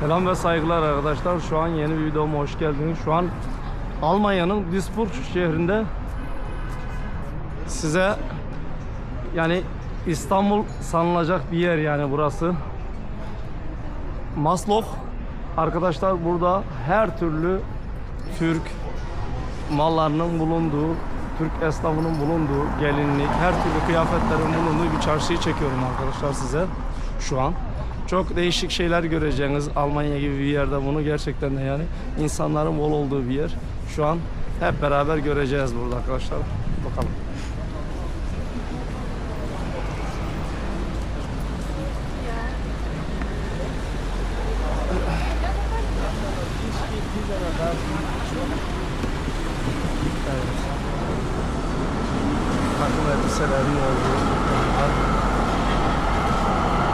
Selam ve saygılar arkadaşlar. Şu an yeni bir videoma hoş geldiniz. Şu an Almanya'nın Duisburg şehrinde size yani İstanbul sanılacak bir yer yani burası. Maslow arkadaşlar burada her türlü Türk mallarının bulunduğu, Türk esnafının bulunduğu gelinlik, her türlü kıyafetlerin bulunduğu bir çarşıyı çekiyorum arkadaşlar size şu an. Çok değişik şeyler göreceğiniz Almanya gibi bir yerde bunu gerçekten de yani insanların bol olduğu bir yer. Şu an hep beraber göreceğiz burada arkadaşlar. Bakalım. Evet. Takım elbiselerin olduğu dükkanlar.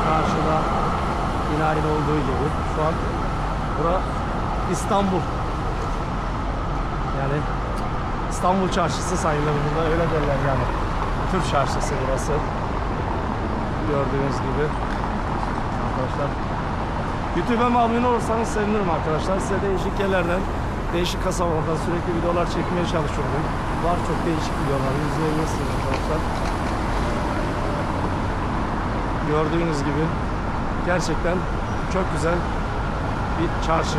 Karşıda minarenin olduğu gibi. Şu an bura İstanbul. Yani İstanbul çarşısı sayılır burada öyle derler yani. Türk çarşısı burası. Gördüğünüz gibi. Arkadaşlar YouTube'uma abone olursanız sevinirim arkadaşlar. Size değişik yerlerden, değişik kasabalardan sürekli videolar çekmeye çalışıyorum. Var çok değişik videolar. İzleyebilirsiniz arkadaşlar. Gördüğünüz gibi gerçekten çok güzel bir çarşı.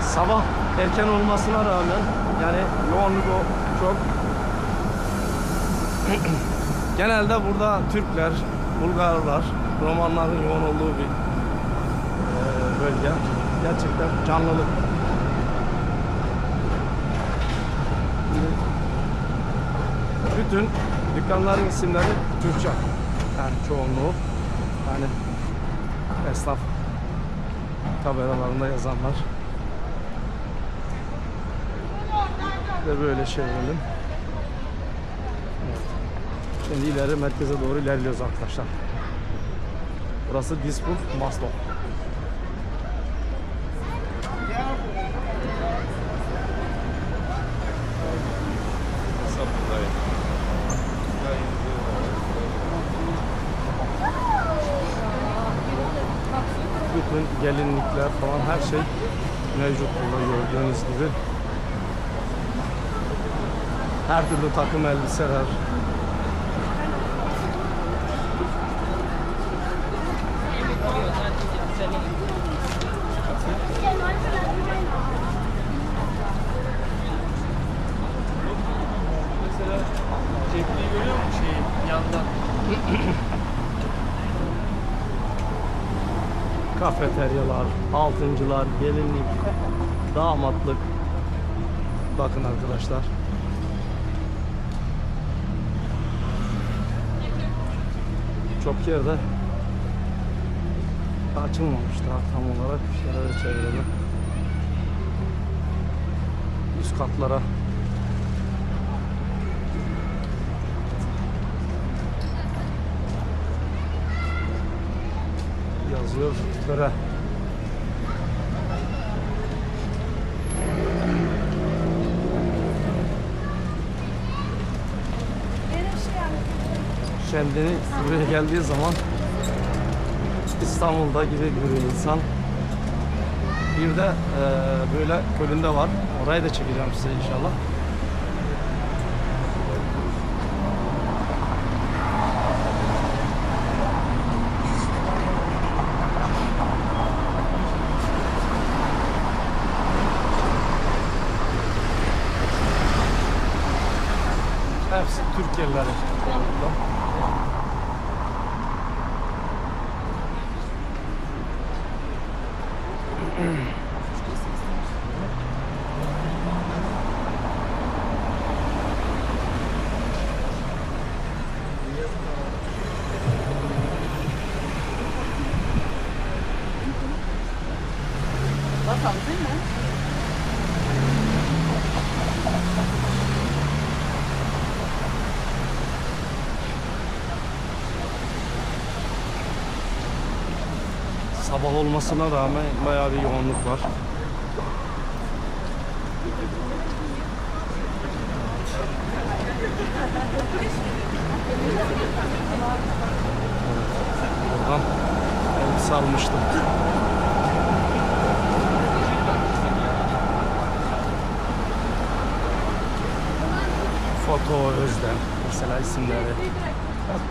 Sabah erken olmasına rağmen yani yoğunluk o çok. Genelde burada Türkler, Bulgarlar, Romanların yoğun olduğu bir bölge. Gerçekten canlılık. Bütün dükkanların isimleri Türkçe. Yani çoğunluğu. Yani esnaf tabelalarında yazanlar. Ve böyle çevirelim. Evet. Şimdi ileri merkeze doğru ilerliyoruz arkadaşlar. Burası Duisburg, Maslow. Bütün gelinlikler falan her şey mevcut burada gördüğünüz gibi. Her türlü takım elbiseler. Kafeteryalar, altıncılar, gelinlik, damatlık. Bakın arkadaşlar. Çok yerde açılmamış daha tam olarak. Şöyle çevirelim. Üst katlara töre. Kendini buraya geldiği zaman İstanbul'da gibi bir insan. Bir de eee, böyle Kölün'de var. Orayı da çekeceğim size inşallah. Hepsi Türk yerleri. Sabah olmasına rağmen bayağı bir yoğunluk var. Buradan elbise almıştım. Foto, Özlem mesela isimleri.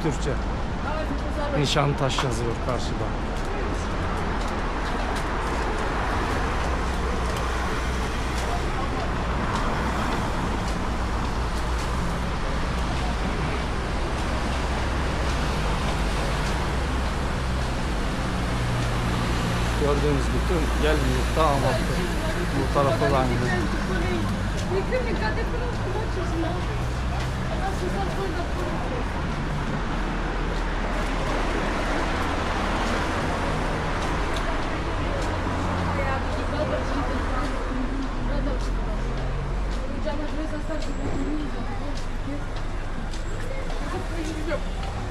Türkçe. Nişantaş yazıyor karşıda. Gördüğünüz bütün gel büyük dağılmaktır. Bu tarafta da aynı.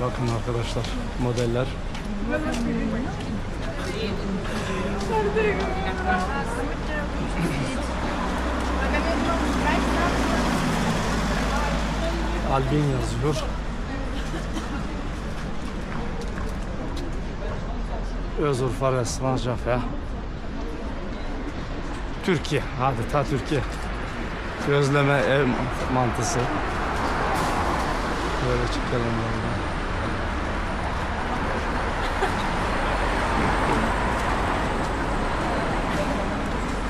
Bakın arkadaşlar modeller. Albin yazıyor. Özurfa Restoran Cafe. Türkiye. Adeta Türkiye. Gözleme ev mantısı. Böyle çıkalım böyle.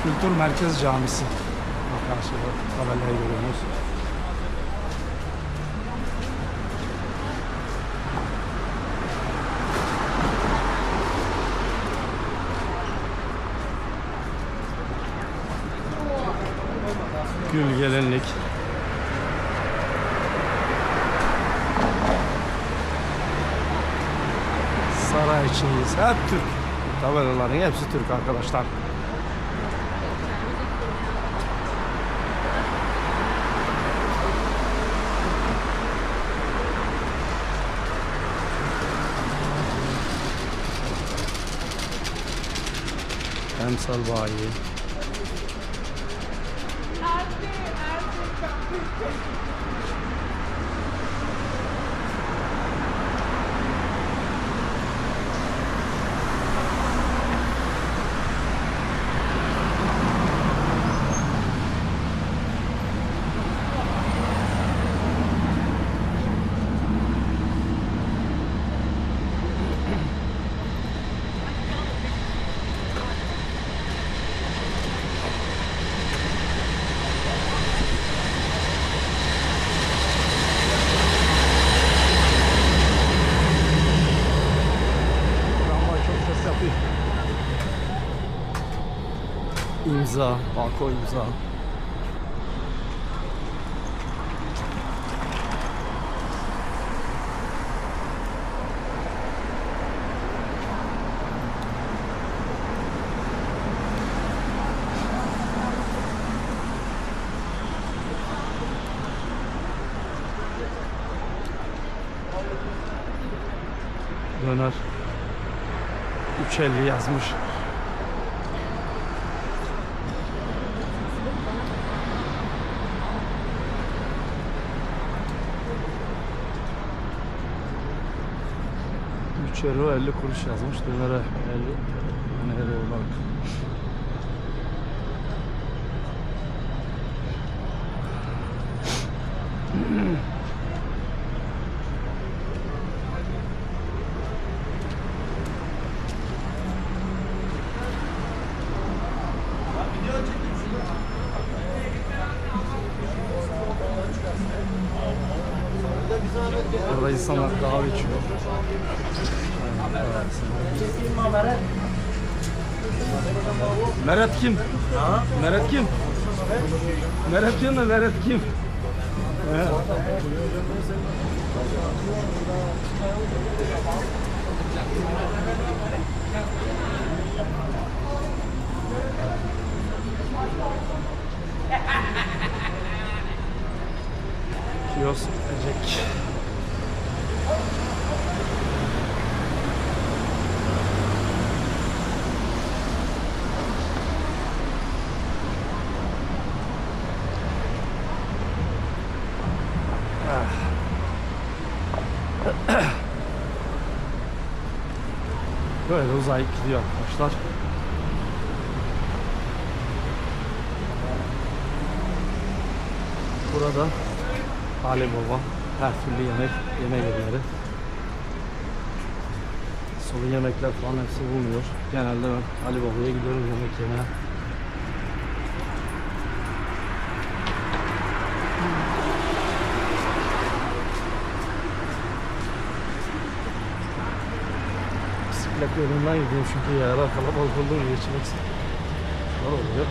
Kültür Merkez Camisi. Bak Karşıda tabelayı görüyoruz. Gül gelinlik. Saray içindeyiz. Hep Türk. Tabelaların hepsi Türk arkadaşlar. misal İmza, Bako imza. Döner. 350 yazmış. Üç euro 50 kuruş yazmış. Dönere 50. Dönere bak. Burada insanlar kahve içiyor. Meret kim? Meret kim? Meret kim mi? Meret kim? Böyle uzayıp gidiyor arkadaşlar. Burada Ali Baba her türlü yemek yeme yerleri. Sulu yemekler falan hepsi bulunuyor. Genelde ben Ali Baba'ya gidiyorum yemek yemeye. Bisiklet yolundan gidiyorum çünkü yaralar kalabalık olduğu geçmek zor oluyor.